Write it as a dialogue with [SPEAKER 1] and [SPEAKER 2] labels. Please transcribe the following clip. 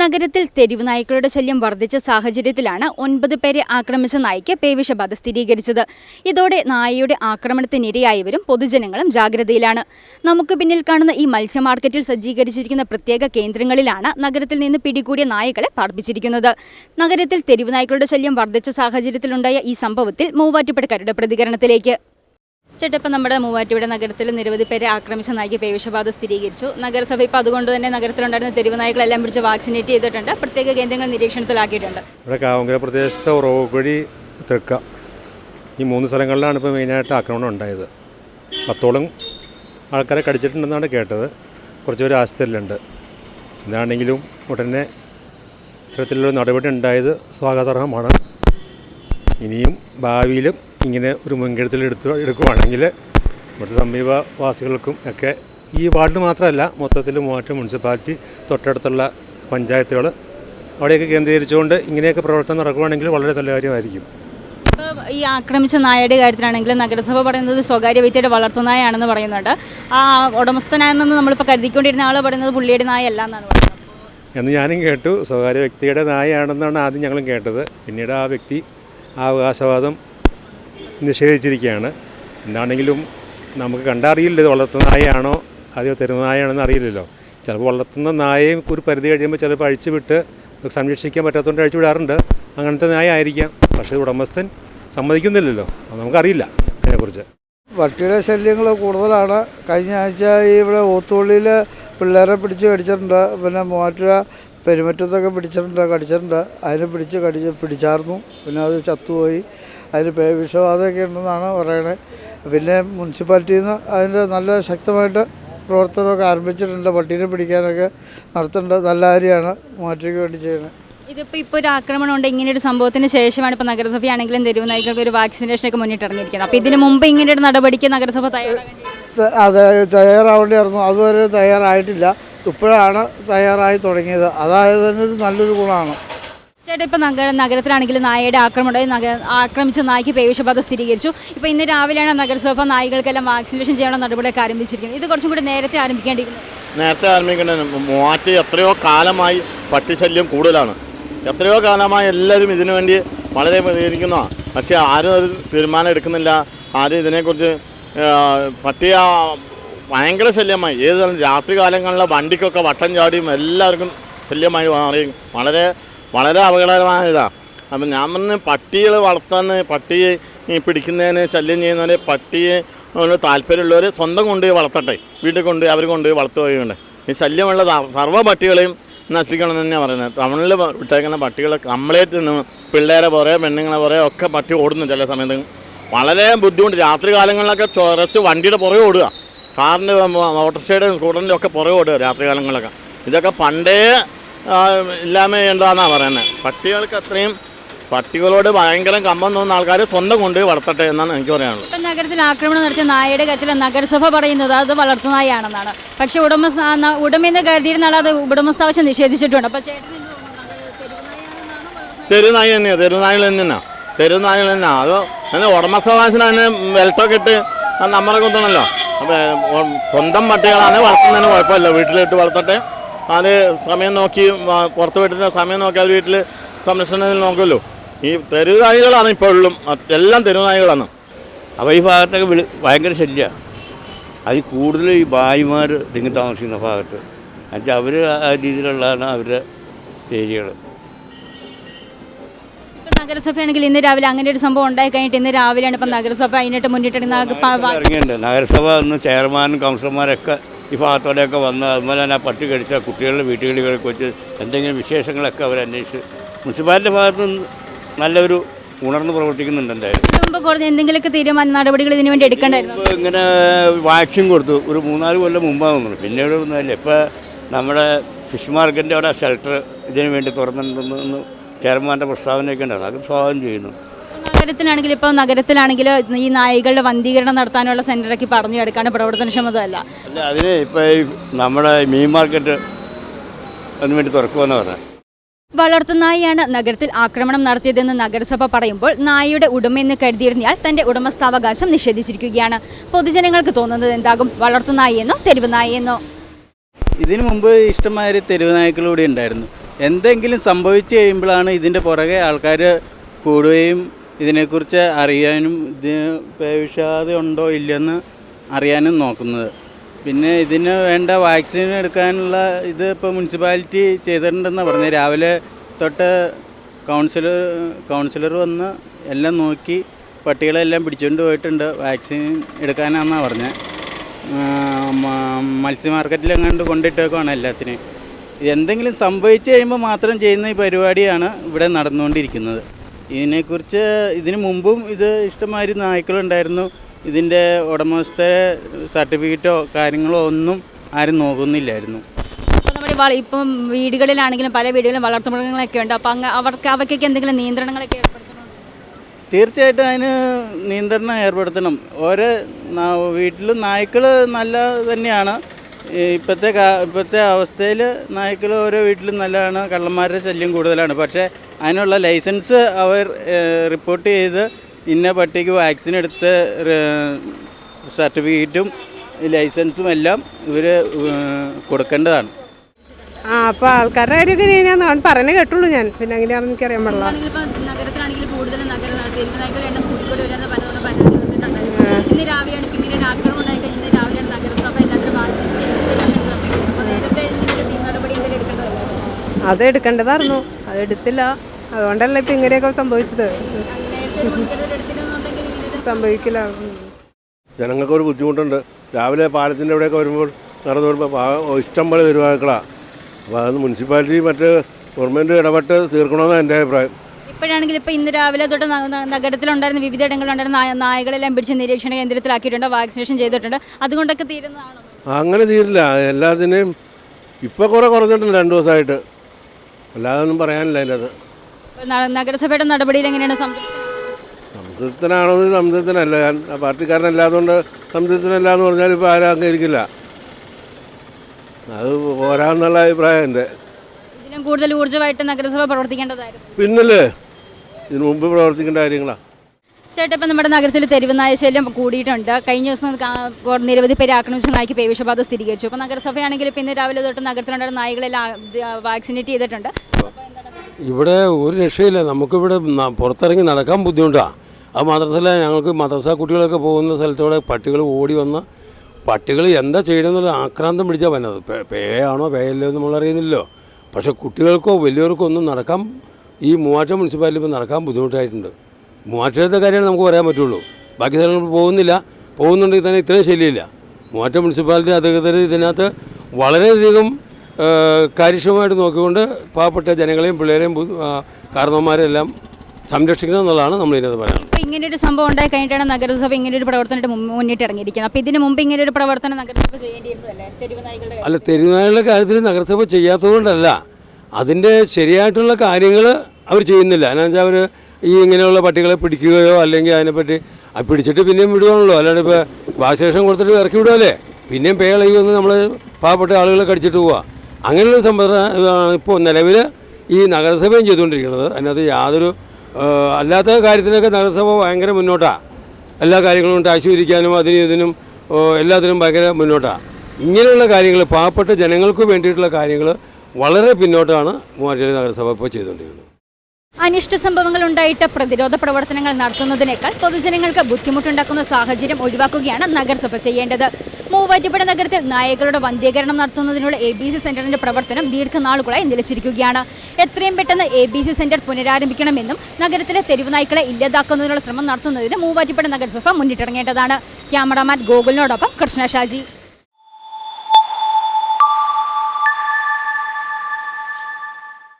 [SPEAKER 1] നഗരത്തിൽ തെരുവ് നായ്ക്കളുടെ ശല്യം വർദ്ധിച്ച സാഹചര്യത്തിലാണ് ഒൻപത് പേരെ ആക്രമിച്ച നായ്ക്ക് പേവിഷബാധ സ്ഥിരീകരിച്ചത്. ഇതോടെ നായയുടെ ആക്രമണത്തിനിരയായവരും പൊതുജനങ്ങളും ജാഗ്രതയിലാണ്. നമുക്ക് പിന്നിൽ കാണുന്ന ഈ മത്സ്യ മാർക്കറ്റിൽ സജ്ജീകരിച്ചിരിക്കുന്ന പ്രത്യേക കേന്ദ്രങ്ങളിലാണ് നഗരത്തിൽ നിന്ന് പിടികൂടിയ നായകളെ പാർപ്പിച്ചിരിക്കുന്നത്. നഗരത്തിൽ തെരുവ് നായ്ക്കളുടെ ശല്യം വർദ്ധിച്ച സാഹചര്യത്തിലുണ്ടായ ഈ സംഭവത്തിൽ മൂവാറ്റുപുഴക്കാരുടെ പ്രതികരണത്തിലേക്ക്. ഇപ്പം നമ്മുടെ മൂവാറ്റുപുഴ നഗരത്തിൽ നിരവധി പേരെ ആക്രമിച്ച നായ്ക്ക് പേവിഷബാധ സ്ഥിരീകരിച്ചു. നഗരസഭ ഇപ്പോൾ അതുകൊണ്ട് തന്നെ നഗരത്തിലുണ്ടായിരുന്ന തെരുവ് നായകളെല്ലാം പിടിച്ച് വാക്സിനേറ്റ് ചെയ്തിട്ടുണ്ട്. പ്രത്യേക കേന്ദ്രങ്ങൾ നിരീക്ഷണത്തിലാക്കിയിട്ടുണ്ട്.
[SPEAKER 2] ഇവിടെ കാവങ്കര പ്രദേശത്തെ ഉറവുകുഴി തെക്ക. ഈ മൂന്ന് സ്ഥലങ്ങളിലാണ് ഇപ്പോൾ മെയിനായിട്ട് ആക്രമണം ഉണ്ടായത്. പത്തോളം ആൾക്കാരെ കടിച്ചിട്ടുണ്ടെന്നാണ് കേട്ടത്. കുറച്ച് പേര് ആശുപത്രിയിലുണ്ട്. ഇതാണെങ്കിലും ഉടനെ ഇത്തരത്തിലുള്ള നടപടി ഉണ്ടായത് സ്വാഗതാർഹമാണ്. ഇനിയും ഭാവിയിലും ഇങ്ങനെ ഒരു മുൻകരുതൽ എടുത്ത് എടുക്കുവാണെങ്കിൽ ഇവിടുത്തെ സമീപവാസികൾക്കും ഒക്കെ ഈ വാർഡ് മാത്രമല്ല മൊത്തത്തിൽ മൂവാറ്റം മുനിസിപ്പാലിറ്റി തൊട്ടടുത്തുള്ള പഞ്ചായത്തുകൾ അവിടെയൊക്കെ കേന്ദ്രീകരിച്ചുകൊണ്ട് ഇങ്ങനെയൊക്കെ പ്രവർത്തനം നടക്കുകയാണെങ്കിൽ വളരെ നല്ല കാര്യമായിരിക്കും.
[SPEAKER 1] ഈ ആക്രമിച്ച നായയുടെ കാര്യത്തിലാണെങ്കിൽ നഗരസഭ പറയുന്നത് സ്വകാര്യ വ്യക്തിയുടെ വളർത്തുനായാണെന്ന് പറയുന്നുണ്ട്. ആ ഉടമസ്ഥനാണെന്ന് നമ്മളിപ്പോൾ കരുതിക്കൊണ്ടിരുന്ന ആൾ പറയുന്നത് പുള്ളിയുടെ നായല്ല എന്നാണ് പറയുന്നത്.
[SPEAKER 2] എന്ന് ഞാനും കേട്ടു. സ്വകാര്യ വ്യക്തിയുടെ നായയാണെന്നാണ് ആദ്യം ഞങ്ങളും കേട്ടത്. പിന്നീട് ആ വ്യക്തി ആ അവകാശവാദം നിഷേധിച്ചിരിക്കുകയാണ്. എന്താണെങ്കിലും നമുക്ക് കണ്ടറിയില്ല ഇത് വളർത്തുന്ന നായയാണോ അതെയോ തരുന്ന നായയാണെന്ന് അറിയില്ലല്ലോ. ചിലപ്പോൾ വളർത്തുന്ന നായയും ഒരു പരിധി കഴിയുമ്പോൾ ചിലപ്പോൾ അഴിച്ചു വിട്ട് സംരക്ഷിക്കാൻ പറ്റാത്തതുകൊണ്ട് അഴിച്ചു വിടാറുണ്ട് അങ്ങനത്തെ നായ ആയിരിക്കാം പക്ഷേ ഉടമസ്ഥൻ സമ്മതിക്കുന്നില്ലല്ലോ. അത് നമുക്കറിയില്ല അതിനെക്കുറിച്ച്
[SPEAKER 3] പട്ടിയുടെ ശല്യങ്ങൾ കൂടുതലാണ്. കഴിഞ്ഞ ആഴ്ച ഇവിടെ ഓത്തുള്ളിയിൽ പിള്ളേരെ പിടിച്ച് കടിച്ചിട്ടുണ്ട്. പിന്നെ മൂവാറ്റുപുഴ പെരുമറ്റത്തൊക്കെ പിടിച്ചിട്ടുണ്ട് കടിച്ചിട്ടുണ്ട്. അതിനെ പിടിച്ച് കടിച്ച് പിടിച്ചായിരുന്നു പിന്നെ അത് ചത്തുപോയി. അതിന് പേ വിഷബാധയൊക്കെ ഉണ്ടെന്നാണ് പറയണത് പിന്നെ മുനിസിപ്പാലിറ്റിയിൽ നിന്ന് അതിന്റെ നല്ല ശക്തമായിട്ട് പ്രവർത്തനമൊക്കെ ആരംഭിച്ചിട്ടുണ്ട്. പട്ടീനെ പിടിക്കാനൊക്കെ നടത്തേണ്ടത് നല്ല കാര്യമാണ്. മാറ്റിക്ക് വേണ്ടി ചെയ്യുന്നത്
[SPEAKER 1] ഇതിപ്പോൾ ഇപ്പോൾ ഒരു ആക്രമണം ഉണ്ട്. ഇങ്ങനെ ഒരു സംഭവത്തിന് ശേഷമാണ് ഇപ്പോൾ നഗരസഭയാണെങ്കിലും തെരുവ് നായ്ക്കൾക്ക് ഒരു വാക്സിനേഷനൊക്കെ മുന്നിട്ടിറങ്ങിയിരിക്കുന്നത് അപ്പോൾ ഇതിന് മുമ്പ് ഇങ്ങനെ ഒരു നടപടിക്ക് നഗരസഭ
[SPEAKER 3] അത് തയ്യാറാവേണ്ടിയായിരുന്നു. അതുവരെ തയ്യാറായിട്ടില്ല. ഇപ്പോഴാണ് തയ്യാറായി തുടങ്ങിയത്. അതായത് തന്നെ ഒരു നല്ലൊരു ഗുണമാണ്.
[SPEAKER 1] ചേട്ടാ ഇപ്പോൾ നഗര നഗരത്തിലാണെങ്കിൽ നായയുടെ ആക്രമണം നഗ ആക്രമിച്ച നായ്ക്ക് പേവിഷബാധ സ്ഥിരീകരിച്ചു. ഇപ്പോൾ ഇന്ന് രാവിലെയാണ് നഗരസഭ നായ്കൾക്കെല്ലാം വാക്സിനേഷൻ ചെയ്യാനുള്ള നടപടിയൊക്കെ ആരംഭിച്ചിരിക്കുന്നത്. ഇത് കുറച്ചും കൂടി നേരത്തെ ആരംഭിക്കേണ്ടിയിരുന്നു.
[SPEAKER 4] നേരത്തെ ആരംഭിക്കേണ്ട മാറ്റ് എത്രയോ കാലമായി പട്ടിശല്യം കൂടുതലാണ്. എത്രയോ കാലമായി എല്ലാവരും ഇതിനു വേണ്ടി വളരെ പ്രതികരിക്കുന്ന പക്ഷേ ആരും ഒരു തീരുമാനം എടുക്കുന്നില്ല. ആരും ഇതിനെക്കുറിച്ച് പട്ടിയ ഭയങ്കര ശല്യമായി. ഏത് തരം രാത്രി കാലങ്ങളിലെ വണ്ടിക്കൊക്കെ വട്ടം ചാടിയും എല്ലാവർക്കും ശല്യമായി മാറി. വളരെ വളരെ അപകടകരമായ ഇതാണ് അപ്പം ഞാൻ പറഞ്ഞ പട്ടികൾ വളർത്താൻ പട്ടിയെ പിടിക്കുന്നതിന് ശല്യം ചെയ്യുന്നവർ പട്ടിയെ താല്പര്യമുള്ളവർ സ്വന്തം കൊണ്ടുപോയി വളർത്തട്ടെ. വീട്ടിൽ കൊണ്ടുപോയി അവർ കൊണ്ടുപോയി വളർത്തുകയുണ്ട്. ഈ ശല്യമുള്ള സർവ പട്ടികളെയും നശിപ്പിക്കണം എന്ന് തന്നെയാണ് പറയുന്നത്. ടൗണിൽ വിട്ടേക്കുന്ന പട്ടികൾ കംപ്ലീറ്റ് പിള്ളേരെ പുറേ പെണ്ണുങ്ങളെ പുറേ ഒക്കെ പട്ടി ഓടുന്നു ചില സമയത്ത്. വളരെ ബുദ്ധിമുട്ട്. രാത്രി കാലങ്ങളിലൊക്കെ ചൊറച്ച് വണ്ടിയുടെ പുറകെ ഓടുക. കാറിന്റെ ഓട്ടോറിക്ഷയുടെ സ്കൂട്ടറിന്റെ ഒക്കെ പുറകെ ഓടുക രാത്രി കാലങ്ങളിലൊക്കെ. ഇതൊക്കെ പണ്ടേ ഇല്ലായ്മ ചെയ്യേണ്ടതാണെന്നാണ് പറയുന്നത് പട്ടികൾക്ക് അത്രയും പട്ടികളോട് ഭയങ്കര കമ്പം തോന്നുന്ന ആൾക്കാർ സ്വന്തം കൊണ്ട് വളർത്തട്ടെ എന്നാണ് എനിക്ക് പറയാനുള്ളത്.
[SPEAKER 1] നഗരത്തിൽ ആക്രമണം നടത്തിയ നായയുടെ കാര്യത്തിൽ നഗരസഭ പറയുന്നത് അത് വളർത്തുനായാണെന്നാണ് പക്ഷേ ഉടമസ്ഥ ഉടമെന്ന് ഉടമയെന്ന് കരുതിയിരുന്ന ആൾ അത് ഉടമസ്ഥാവശം നിഷേധിച്ചിട്ടുണ്ട്. അപ്പോൾ ചേട്ടൻ?
[SPEAKER 4] തെരുനായി തന്നെയാണ് തെരുനായ്കൾ തന്നെയാണ് തെരുനായ്കൾ തന്നെയാണ് അത് അതിന് ഉടമസ്ഥാവകാശം അതിന് വെൽട്ടൊക്കെ ഇട്ട് നമ്മളെ കൊത്തണല്ലോ അപ്പോൾ സ്വന്തം പട്ടികളാണ് വളർത്തുന്നതിന് കുഴപ്പമില്ല. വീട്ടിലിട്ട് വളർത്തട്ടെ. അത് സമയം നോക്കി പുറത്ത് വിട്ടുന്ന സമയം നോക്കി അവർ വീട്ടിൽ സംരക്ഷണത്തിൽ നോക്കുമല്ലോ. ഈ തെരുവുനായികളാണ് ഇപ്പോഴും എല്ലാം തെരുവുനായികളാണ്
[SPEAKER 5] അപ്പോൾ ഈ ഭാഗത്തൊക്കെ വിളി ഭയങ്കര ശല്യമാണ് അതിൽ കൂടുതൽ ഈ ഭായിമാർ തിങ്ങി താമസിക്കുന്ന ഭാഗത്ത്. എന്നുവെച്ചാൽ അവർ ആ രീതിയിലുള്ളതാണ് അവരുടെ ഏരിയകൾ.
[SPEAKER 1] ഇപ്പം നഗരസഭയാണെങ്കിൽ ഇന്ന് രാവിലെ അങ്ങനെ ഒരു സംഭവം ഉണ്ടായി കഴിഞ്ഞിട്ട് ഇന്ന് രാവിലെയാണ് ഇപ്പം നഗരസഭ അതിനായിട്ട് മുന്നിട്ട്
[SPEAKER 5] ഇറങ്ങിയിട്ടുണ്ട്. നഗരസഭ ഒന്ന് ചെയർമാനും കൗൺസിലർമാരൊക്കെ ഈ ഭാഗത്തോടെയൊക്കെ വന്ന് അതുപോലെ തന്നെ ആ പട്ടി കടിച്ച കുട്ടികളുടെ വീട്ടുകളിലൊക്കെ വെച്ച് എന്തെങ്കിലും വിശേഷങ്ങളൊക്കെ അവർ അന്വേഷിച്ച് മുനിസിപ്പാലിറ്റി ഭാഗത്ത് നിന്ന് നല്ലൊരു ഉണർന്ന് പ്രവർത്തിക്കുന്നുണ്ട് എന്തായാലും.
[SPEAKER 1] എന്തെങ്കിലുമൊക്കെ തീരുമാനം നടപടികൾ ഇതിനു വേണ്ടി എടുക്കേണ്ടായിരുന്നു?
[SPEAKER 5] ഇങ്ങനെ വാക്സിൻ കൊടുത്തു. ഒരു മൂന്നാൽ കൊല്ലം മുമ്പാണ് തോന്നുന്നു പിന്നീട് ഒന്നുമില്ല ഇപ്പോൾ നമ്മുടെ ഫിഷ് മാർക്കറ്റിന്റെ അവിടെ ഷെൽട്ടർ ഇതിനു വേണ്ടി തുറന്നിട്ടുണ്ടെന്ന് ചെയർമാന്റെ പ്രസ്താവനയൊക്കെ ഉണ്ടായിരുന്നു അത് സ്വാഗതം ചെയ്യുന്നു.
[SPEAKER 1] നഗരത്തിലാണെങ്കിൽ ഇപ്പോൾ നഗരത്തിലാണെങ്കിൽ ഈ നായികളുടെ വന്ധീകരണം നടത്താനുള്ള സെന്ററൊക്കെ പറഞ്ഞു എടുക്കാണ് പ്രവർത്തനക്ഷമതല്ല
[SPEAKER 5] അല്ല അതിന് ഇപ്പോൾ നമ്മുടെ മീൻ മാർക്കറ്റ് അതിന് വേണ്ടി തുറക്കുമെന്ന് പറഞ്ഞു.
[SPEAKER 1] വളർത്തുനായിയാണ് നഗരത്തിൽ ആക്രമണം നടത്തിയതെന്ന് നഗരസഭ പറയുമ്പോൾ നായയുടെ ഉടമയെന്ന് കരുതിയിരുന്നയാൾ തന്റെ ഉടമസ്ഥാവകാശം നിഷേധിച്ചിരിക്കുകയാണ്. പൊതുജനങ്ങൾക്ക് തോന്നുന്നത് എന്താകും? വളർത്തുനായി എന്നോ തെരുവ് നായിയെന്നോ?
[SPEAKER 6] ഇതിനു മുമ്പ് ഇഷ്ടമായൊരു തെരുവ് നായ്ക്കളൂടെ ഉണ്ടായിരുന്നു. എന്തെങ്കിലും സംഭവിച്ചു കഴിയുമ്പോഴാണ് ഇതിന്റെ പുറകെ ആൾക്കാർ കൂടുകയും ഇതിനെക്കുറിച്ച് അറിയാനും ഇത് പേവിഷാത ഉണ്ടോ ഇല്ലെന്ന് അറിയാനും നോക്കുന്നത്. പിന്നെ ഇതിന് വേണ്ട വാക്സിൻ എടുക്കാനുള്ള ഇത് ഇപ്പോൾ മുനിസിപ്പാലിറ്റി ചെയ്തിട്ടുണ്ടെന്ന് പറഞ്ഞത് രാവിലെ തൊട്ട് കൗൺസിലർ കൗൺസിലർ വന്ന് എല്ലാം നോക്കി പട്ടികളെല്ലാം പിടിച്ചുകൊണ്ട് പോയിട്ടുണ്ട് വാക്സിൻ എടുക്കാനാണെന്നാണ് പറഞ്ഞത് മത്സ്യ മാർക്കറ്റിൽ എങ്ങാണ്ട് കൊണ്ടിട്ടേക്കുവാണ് എല്ലാത്തിനെയും. എന്തെങ്കിലും സംഭവിച്ചു കഴിയുമ്പോൾ മാത്രം ചെയ്യുന്ന ഈ പരിപാടിയാണ് ഇവിടെ നടന്നുകൊണ്ടിരിക്കുന്നത്. ഇതിനെക്കുറിച്ച് ഇതിനു മുമ്പും ഇത് ഇഷ്ടമാതിരി നായ്ക്കളുണ്ടായിരുന്നു. ഇതിന്റെ ഉടമസ്ഥ സർട്ടിഫിക്കറ്റോ കാര്യങ്ങളോ ഒന്നും ആരും നോക്കുന്നില്ലായിരുന്നു.
[SPEAKER 1] നമ്മുടെ ഇപ്പം വീടുകളിലാണെങ്കിലും പല വീടുകളിലും വളർത്തുമൃഗങ്ങളൊക്കെ ഉണ്ട്. അപ്പോൾ അങ്ങ് അവർക്ക് അവയ്ക്കൊക്കെ എന്തെങ്കിലും നിയന്ത്രണങ്ങളൊക്കെ ഏർപ്പെടുത്തണം.
[SPEAKER 6] തീർച്ചയായിട്ടും അതിന് നിയന്ത്രണം ഏർപ്പെടുത്തണം. ഓരോ വീട്ടിലും നായ്ക്കൾ നല്ല തന്നെയാണ്. ഇപ്പോഴത്തെ ഇപ്പോഴത്തെ അവസ്ഥയിൽ നായ്ക്കൾ ഓരോ വീട്ടിലും നല്ലതാണ്. കള്ളന്മാരുടെ ശല്യം കൂടുതലാണ്. പക്ഷേ അതിനുള്ള ലൈസൻസ് അവർ റിപ്പോർട്ട് ചെയ്ത് ഇന്ന പട്ടിക്ക് വാക്സിൻ എടുത്ത സർട്ടിഫിക്കറ്റും ലൈസൻസും എല്ലാം ഇവർ കൊടുക്കേണ്ടതാണ്.
[SPEAKER 7] ആ അപ്പോൾ ആൾക്കാരുടെ കാര്യമൊക്കെ ഞാൻ പറഞ്ഞ കേട്ടുള്ളൂ ഞാൻ. പിന്നെ അങ്ങനെയാണെന്ന് എനിക്കറിയാൻ പാടില്ല.
[SPEAKER 1] ആണെങ്കിൽ അതെടുത്തില്ല
[SPEAKER 7] അത് എടുക്കേണ്ടതായിരുന്നു. അത് എടുത്തില്ല. അതുകൊണ്ടല്ല ഇപ്പം ഇങ്ങനെയൊക്കെ സംഭവിച്ചത്. സംഭവിക്കില്ല. ജനങ്ങൾക്ക്
[SPEAKER 8] ഒരു ബുദ്ധിമുട്ടുണ്ട്. രാവിലെ പാലത്തിന്റെ ഇവിടെയൊക്കെ വരുമ്പോൾ നടന്നു വരുമ്പോൾ പാ- ഇഷ്ടം പോലെ തെരുവാക്കളാണ് അപ്പോൾ അത് മുനിസിപ്പാലിറ്റി മറ്റ് ഗവൺമെന്റ് ഇടപെട്ട് തീർക്കണമെന്നാണ് എന്റെ അഭിപ്രായം.
[SPEAKER 1] ഇപ്പോഴാണെങ്കിൽ ഇപ്പോൾ ഇന്ന് രാവിലെ തൊട്ട് നഗരത്തിലുണ്ടായിരുന്ന വിവിധ ഇടങ്ങളിലുണ്ടായിരുന്ന നായ- നായകളെല്ലാം പിടിച്ച് നിരീക്ഷണ കേന്ദ്രത്തിലാക്കിയിട്ടുണ്ട്. വാക്സിനേഷൻ ചെയ്തിട്ടുണ്ട്. അതുകൊണ്ടൊക്കെ തീരുന്നതാണോ?
[SPEAKER 8] അങ്ങനെ തീരില്ല. എല്ലാത്തിനെയും ഇപ്പോൾ കുറേ കുറഞ്ഞിട്ടുണ്ട് രണ്ട് ദിവസമായിട്ട് അല്ലാതെ ഒന്നും പറയാനില്ല
[SPEAKER 1] അതിന്റെ നഗരസഭയുടെ നടപടിയിൽ എങ്ങനെയാണ് സംതൃപ്തി?
[SPEAKER 8] സംതൃപ്തനാണോ എന്ന് സംതൃപ്തനല്ല. ഞാൻ ആ പാർട്ടിക്കാരനല്ലാതുകൊണ്ട് സംതൃപ്തനല്ല എന്ന് പറഞ്ഞാൽ ഇപ്പോൾ ആരും അംഗീകരിക്കില്ല. അത് പോരാന്നുള്ള അഭിപ്രായം എന്റെ.
[SPEAKER 1] ഇതിലും കൂടുതൽ ഊർജമായിട്ട് നഗരസഭ പ്രവർത്തിക്കേണ്ടതായിരുന്നു.
[SPEAKER 8] പിന്നല്ലേ? ഇതിനു മുമ്പ് പ്രവർത്തിക്കേണ്ട കാര്യങ്ങളാണ്
[SPEAKER 1] ചേട്ടാ ഇപ്പം നമ്മുടെ നഗരത്തിൽ തെരുവ് നായ ശല്യം കൂടിയിട്ടുണ്ട്. കഴിഞ്ഞ ദിവസം നിരവധി പേര് ആക്രമിച്ച നായ്ക്ക് പേവിഷബാധ സ്ഥിരീകരിച്ചു. അപ്പോൾ നഗരസഭയാണെങ്കിൽ പിന്നെ രാവിലെ തൊട്ട് നഗരത്തിലുണ്ടായ നായകളെല്ലാം വാക്സിനേറ്റ് ചെയ്തിട്ടുണ്ട്.
[SPEAKER 9] ഇവിടെ ഒരു രക്ഷയില്ല. നമുക്കിവിടെ പുറത്തിറങ്ങി നടക്കാൻ ബുദ്ധിമുട്ടാണ് അത് മാത്രമല്ല ഞങ്ങൾക്ക് മദ്രസ കുട്ടികളൊക്കെ പോകുന്ന സ്ഥലത്തൂടെ പട്ടികൾ ഓടി വന്ന് പട്ടികൾ എന്താ ചെയ്യണമെന്നുള്ള ആക്രാന്തം പിടിച്ചാൽ വന്നത്. പേയാണോ പേയല്ലോ എന്ന് നമ്മൾ അറിയുന്നില്ലല്ലോ. പക്ഷേ കുട്ടികൾക്കോ വലിയവർക്കോ ഒന്നും നടക്കാൻ ഈ മൂവാറ്റ മുനിസിപ്പാലിറ്റി ഇപ്പോൾ നടക്കാൻ ബുദ്ധിമുട്ടായിട്ടുണ്ട്. മൂവാറ്റത്തെ കാര്യമാണ് നമുക്ക് പറയാൻ പറ്റുള്ളൂ. ബാക്കി സ്ഥലങ്ങൾ പോകുന്നില്ല. പോകുന്നുണ്ടെങ്കിൽ തന്നെ ഇത്രയും ശല്യമില്ല. മൂവാറ്റ മുനിസിപ്പാലിറ്റി അധികൃതർ ഇതിനകത്ത് വളരെയധികം കാര്യക്ഷമമായിട്ട് നോക്കിക്കൊണ്ട് പാവപ്പെട്ട ജനങ്ങളെയും പിള്ളേരെയും എല്ലാം സംരക്ഷിക്കണം എന്നുള്ളതാണ് നമ്മൾ ഇതിനകത്ത് പറയുന്നത്
[SPEAKER 1] അപ്പോൾ ഇങ്ങനെ ഒരു സംഭവം ഉണ്ടായി കഴിഞ്ഞിട്ടാണ് നഗരസഭ ഇങ്ങനെ ഒരു പ്രവർത്തനമായിട്ട് മുന്നിട്ട് ഇറങ്ങിയിരിക്കുന്നത് അപ്പോൾ ഇതിന് മുമ്പ് ഇങ്ങനെ ഒരു പ്രവർത്തനം നഗരസഭ ചെയ്യേണ്ടിയിരുന്നതല്ലേ? തെരുവ് നായ്ക്കളുടെ
[SPEAKER 9] അല്ല തെരുവുനായകളുടെ കാര്യത്തിൽ നഗരസഭ ചെയ്യാത്തതുകൊണ്ടല്ല. അതിന്റെ ശരിയായിട്ടുള്ള കാര്യങ്ങൾ അവർ ചെയ്യുന്നില്ല. എന്നുവെച്ചാൽ അവർ ഈ ഇങ്ങനെയുള്ള പട്ടികളെ പിടിക്കുകയോ അല്ലെങ്കിൽ അതിനെപ്പറ്റി അത് പിടിച്ചിട്ട് പിന്നെയും വിടുകയാണല്ലോ അല്ലാണ്ട് ഇപ്പോൾ വാശേഷം കൊടുത്തിട്ട് ഇറക്കി വിടുമല്ലേ പിന്നെയും വന്ന് നമ്മൾ പാവപ്പെട്ട ആളുകളെ കടിച്ചിട്ട് പോവുക അങ്ങനെയുള്ള സമ്പ്രദായമാണ് ഇപ്പോൾ നിലവിൽ ഈ നഗരസഭയും ചെയ്തുകൊണ്ടിരിക്കുന്നത്. അതിനകത്ത് യാതൊരു അല്ലാത്ത കാര്യത്തിനൊക്കെ നഗരസഭ ഭയങ്കര മുന്നോട്ടാണ് എല്ലാ കാര്യങ്ങളും ടാക്സ് വിരിക്കാനും അതിനും ഇതിനും എല്ലാത്തിനും ഭയങ്കര മുന്നോട്ടാണ് ഇങ്ങനെയുള്ള കാര്യങ്ങൾ പാവപ്പെട്ട ജനങ്ങൾക്ക് വേണ്ടിയിട്ടുള്ള കാര്യങ്ങൾ വളരെ പിന്നോട്ടാണ് മൂവാറ്റുപുഴ നഗരസഭ ഇപ്പോൾ ചെയ്തുകൊണ്ടിരിക്കുന്നത്.
[SPEAKER 1] അനിഷ്ട സംഭവങ്ങൾ ഉണ്ടായിട്ട് പ്രതിരോധ പ്രവർത്തനങ്ങൾ നടത്തുന്നതിനേക്കാൾ പൊതുജനങ്ങൾക്ക് ബുദ്ധിമുട്ടുണ്ടാക്കുന്ന സാഹചര്യം ഒഴിവാക്കുകയാണ് നഗരസഭ ചെയ്യേണ്ടത്. മൂവാറ്റുപുഴ നഗരത്തിൽ നായകളുടെ വന്ധ്യീകരണം നടത്തുന്നതിനുള്ള എ ബി സി സെന്ററിന്റെ പ്രവർത്തനം ദീർഘനാളുകളായി നിലച്ചിരിക്കുകയാണ്. എത്രയും പെട്ടെന്ന് എ ബി സി സെന്റർ പുനരാരംഭിക്കണമെന്നും നഗരത്തിലെ തെരുവ് നായ്ക്കളെ ഇല്ലാതാക്കുന്നതിനുള്ള ശ്രമം നടത്തുന്നതിന് മൂവാറ്റുപുഴ നഗരസഭ മുന്നിട്ടിറങ്ങേണ്ടതാണ്. ക്യാമറാമാൻ ഗോകുലിനോടൊപ്പം കൃഷ്ണ ഷാജി.